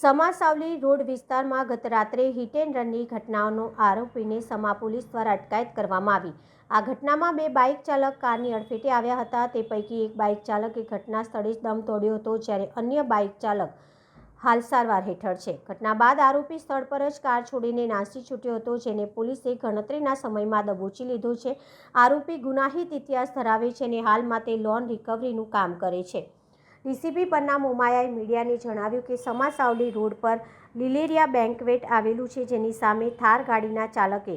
સમાસાવલી road વિસ્તારમાં ગત રાત્રે હિટ એન્ડ રનની ઘટનાઓનો આરોપીને સમા પોલીસ દ્વારા અટકાયત કરવામાં આવી. આ ઘટનામાં બે બાઇક ચાલક કારની અડફેટે આવ્યા હતા. તે પૈકી એક બાઇક ચાલકે ઘટના સ્થળે જ દમ તોડ્યો હતો, જ્યારે અન્ય બાઇક ચાલક હાલ સારવાર હેઠળ છે. ઘટના બાદ આરોપી સ્થળ પર જ કાર છોડીને નાસી છૂટ્યો હતો, જેને પોલીસે ગણતરીના સમયમાં દબોચી લીધો છે. આરોપી ગુનાહિત ઇતિહાસ ધરાવે છે અને હાલમાં તે લોન રિકવરીનું કામ કરે છે. ડીસીપી પન્ના મોમાયાએ મીડિયાને જણાવ્યું કે સમાસાવલી રોડ પર લીલેરિયા બેન્કવેટ આવેલું છે, જેની સામે થાર ગાડીના ચાલકે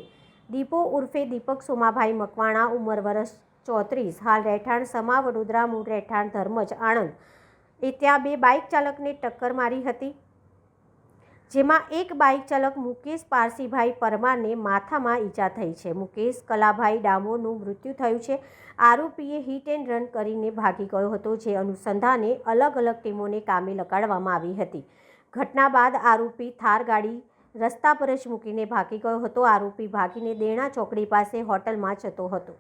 દીપો ઉર્ફે દીપક સોમાભાઈ મકવાણા ઉંમર વરસ ચોત્રીસ, હાલ રહેઠાણ સમા વડોદરા મૂળ રહેઠાણ ધર્મજ આણંદ. એ ત્યાં બે બાઇક ચાલકને ટક્કર મારી હતી. જેમાં એક બાઇક ચાલક મુકેશ પારસીભાઈ પરમારને માથામાં ઈજા થઈ છે. મુકેશ કલાભાઈ ડામોરનું મૃત્યુ થયું છે. આરોપીએ હિટ એન્ડ રન કરીને ભાગી ગયો હતો, જે અનુસંધાને અલગ અલગ ટીમોને કામે લગાડવામાં આવી હતી. ઘટના બાદ આરોપી થાર ગાડી રસ્તા પર જ મૂકીને ભાગી ગયો હતો. આરોપી ભાગીને દેણા ચોકડી પાસે હોટલમાં જતો હતો.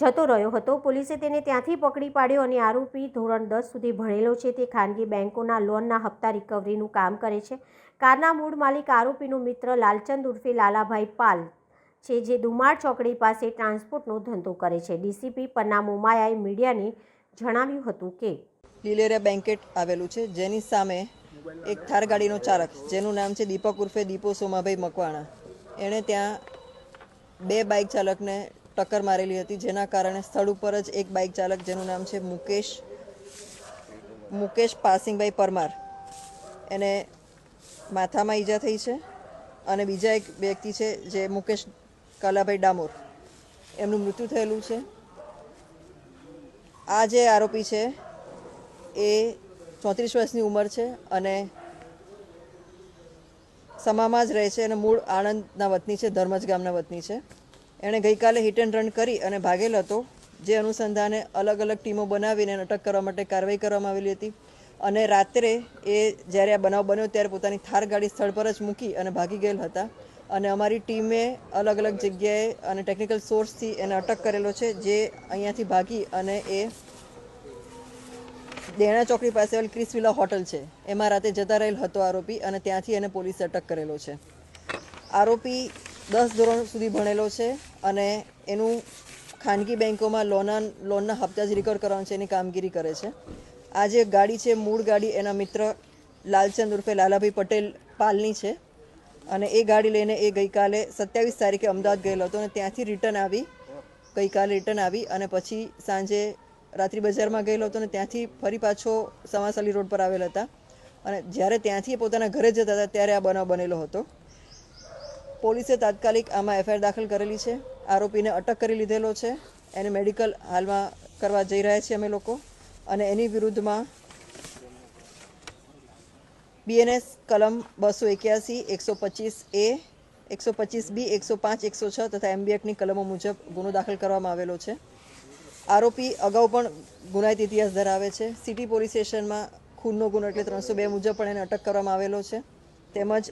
જતો રહ્યો હતો. પોલીસે તેને ત્યાંથી પકડી પાડ્યો અને આરોપી ધોરણ દસ સુધી ભણેલો છે. તે ખાનગી બેંકોના લોનના હપ્તા રિકવરીનું કામ કરે છે. કારના મૂળ માલિક આરોપીનો મિત્ર લાલચંદ ઉર્ફે લાલાભાઈ પાલ છે, જે દુમાળ ચોકડી પાસે ટ્રાન્સપોર્ટનો ધંધો કરે છે. ડીસીપી પન્ના મોમાયાએ મીડિયાને જણાવ્યું હતું કે લીલેરિયા બેન્કેટ આવેલું છે. જેની સામે એક થાર ગાડીનો ચાલક, જેનું નામ છે દીપક ઉર્ફે દીપો સોમાભાઈ મકવાણા. એણે ત્યાં બે બાઇક ચાલકને ટક્કર મારેલી હતી. જેના કારણે સ્થળ ઉપર જ એક બાઇક ચાલક, જેનું નામ છે મુકેશ મુકેશ પાસિંગભાઈ પરમાર, એને માથામાં ઈજા થઈ છે. અને બીજા એક વ્યક્તિ છે, જે મુકેશ કલાભાઈ ડામોર. એમનું મૃત્યુ થયેલું છે. આ જે આરોપી છે, એ ચોત્રીસ વર્ષની ઉંમર છે અને સમામાં જ રહે છે અને મૂળ આણંદના વતની છે, ધર્મજ ગામના વતની છે. એણે ગઈકાલે હિટ એન્ડ રન કરી અને ભાગેલ હતો, જે અનુસંધાને અલગ અલગ ટીમો બનાવીને અટક કરવા માટે કાર્યવાહી કરવામાં આવેલી હતી. અને રાત્રે એ જ્યારે આ બનાવ બન્યો ત્યારે પોતાની થાર ગાડી સ્થળ પર જ મૂકી અને ભાગી ગયેલ હતા. અને અમારી ટીમે અલગ અલગ જગ્યાએ અને ટેકનિકલ સોર્સથી એને અટક કરેલો છે, જે અહીંયાથી ભાગી અને એ દેણા ચોકડી પાસે આવેલ ક્રિસ વિલા હોટલ છે. એમાં રાતે જતા રહેલ હતો આરોપી અને ત્યાંથી એને પોલીસે અટક કરેલો છે. આરોપી દસ ધોરણ સુધી ભણેલો છે. અને એનું ખાનગી બેન્કોમાં લોના લોનના હપ્તા જ રિકવર કરવાનું છે, એની કામગીરી કરે છે. આ જે ગાડી છે, મૂળ ગાડી એના મિત્ર લાલચંદ ઉર્ફે લાલાભાઈ પટેલ પાલની છે. અને એ ગાડી લઈને એ ગઈકાલે સત્યાવીસ તારીખે અમદાવાદ ગયેલો હતો અને ત્યાંથી રિટર્ન આવી. ગઈકાલે રિટર્ન આવી અને પછી સાંજે રાત્રિ બજારમાં ગયેલો હતો અને ત્યાંથી ફરી પાછો સમાસાલી રોડ પર આવેલા હતા. અને જ્યારે ત્યાંથી પોતાના ઘરે જતા હતા, ત્યારે આ બનાવ બનેલો હતો. પોલીસે તાત્કાલિક આમાં એફઆઈઆર દાખલ કરેલી છે. આરોપીને અટક કરી લીધેલો છે. એને મેડિકલ હાલમાં કરવા જઈ રહ્યા છીએ અમે લોકો. અને એની વિરુદ્ધમાં બીએનએસ કલમ બસો એક્યાસી, એકસો પચીસ એ એકસો પચીસ બી એકસો પાંચ, એકસો છ તથા એમબીએકની કલમો મુજબ ગુનો દાખલ કરવામાં આવેલો છે. આરોપી અગાઉ પણ ગુનાહિત ઇતિહાસ ધરાવે છે. સિટી પોલીસ સ્ટેશનમાં ખૂનનો ગુનો એટલે ત્રણસો બે મુજબ પણ એને અટક કરવામાં આવેલો છે. તેમજ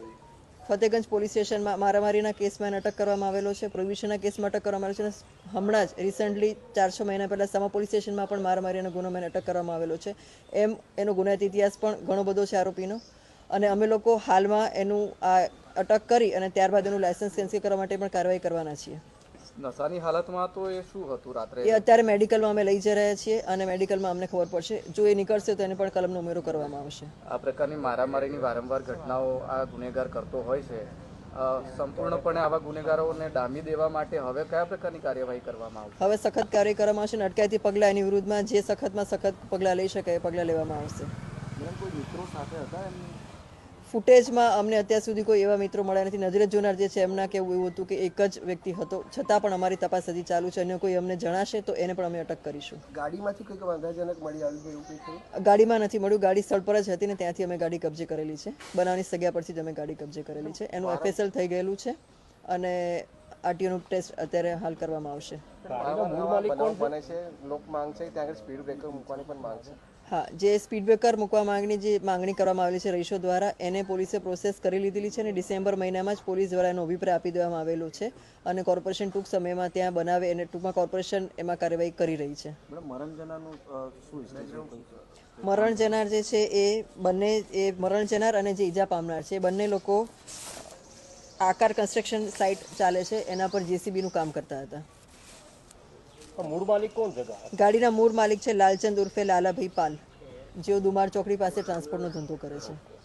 ફતેગંજ પોલીસ સ્ટેશનમાં મારામારીના કેસમાં એને અટક કરવામાં આવેલો છે. પ્રોહિબિશનના કેસમાં અટક કરવામાં આવેલો છે અને હમણાં જ રિસન્ટલી ચાર છ મહિના પહેલાં સમા પોલીસ સ્ટેશનમાં પણ મારામારીનો ગુનો એને અટક કરવામાં આવેલો છે. એમ એનો ગુનાહિત ઇતિહાસ પણ ઘણો બધો છે આરોપીનો. અને અમે લોકો હાલમાં એનું આ અટક કરી અને ત્યારબાદ એનું લાયસન્સ કેન્સલ કરવા માટે પણ કાર્યવાહી કરવાના છીએ. નશાની હાલતમાં તો એ શું હતું રાત્રે? એ અત્યારે મેડિકલમાં અમે લઈ જઈ રહ્યા છીએ અને મેડિકલમાં અમને ખબર પડશે. જો એ નીકળશે તો એને પણ કલમનો ઉમેરો કરવામાં આવશે. આ પ્રકારની મારામારીની વારંવાર ઘટનાઓ આ ગુનેગાર કરતો હોય છે. સંપૂર્ણપણે આવા ગુનેગારોને ડામી દેવા માટે હવે કયા પ્રકારની કાર્યવાહી કરવામાં આવશે? હવે સખત કાર્ય કરવામાં આવશે અને અટકાયતી પગલાં એની વિરુદ્ધમાં જે સખતમાં સખત પગલાં લઈ શકે એ પગલાં લેવામાં આવશે. ફૂટેજમાં અમને અત્યાર સુધી કોઈ એવા મિત્રો મળ્યા નથી. નજરે જોનાર જે છે એમના કેવું એવું હતું કે એક જ વ્યક્તિ હતો. છતાં પણ અમારી તપાસ હજી ચાલુ છે. અને કોઈ અમને જણાશે તો એને પણ અમે અટક કરીશું. ગાડીમાંથી કંઈક વાંધાજનક મળી આવ્યું એવું કંઈ ગાડીમાં નથી મળ્યું. ગાડી સ્થળ પર જ હતી ને ત્યાંથી અમે ગાડી કબજે કરેલી છે. બનાવની સગ્યા પરથી જ અમે ગાડી કબજે કરેલી છે. એનું એફએસએલ થઈ ગયેલું છે અને આરટીઓનું ટેસ્ટ અત્યારે હાલ કરવામાં આવશે. કોણ બને છે. લોક માંગ છે. ત્યાં આગળ સ્પીડ બ્રેકર મૂકવાની પણ માંગ છે. હા જે સ્પીડ બ્રેકર મૂકવા માંગણી જે માંગણી કરવામાં આવેલી છે રહીશો દ્વારા એને પોલીસે પ્રોસેસ કરી લીધેલી છે અને ડિસેમ્બર મહિનામાં જ પોલીસ દ્વારા એનો અભિપ્રાય આપી દેવામાં આવેલો છે અને કોર્પોરેશન ટૂંક સમયમાં ત્યાં બનાવે અને ટૂંકમાં કોર્પોરેશન એમાં કાર્યવાહી કરી રહી છે. મરણ જનાર જે છે એ બંને એ મરણ જનાર અને જે ઈજા પામનાર છે એ બંને લોકો આકાર કન્સ્ટ્રક્શન સાઇટ ચાલે છે એના પર જેસીબીનું કામ કરતા હતા. ગાડીના મૂળ માલિક છે લાલચંદ ઉર્ફે લાલાભાઈ પાલ. જેઓ દુમાર ચોકડી પાસે ટ્રાન્સપોર્ટનો ધંધો કરે છે.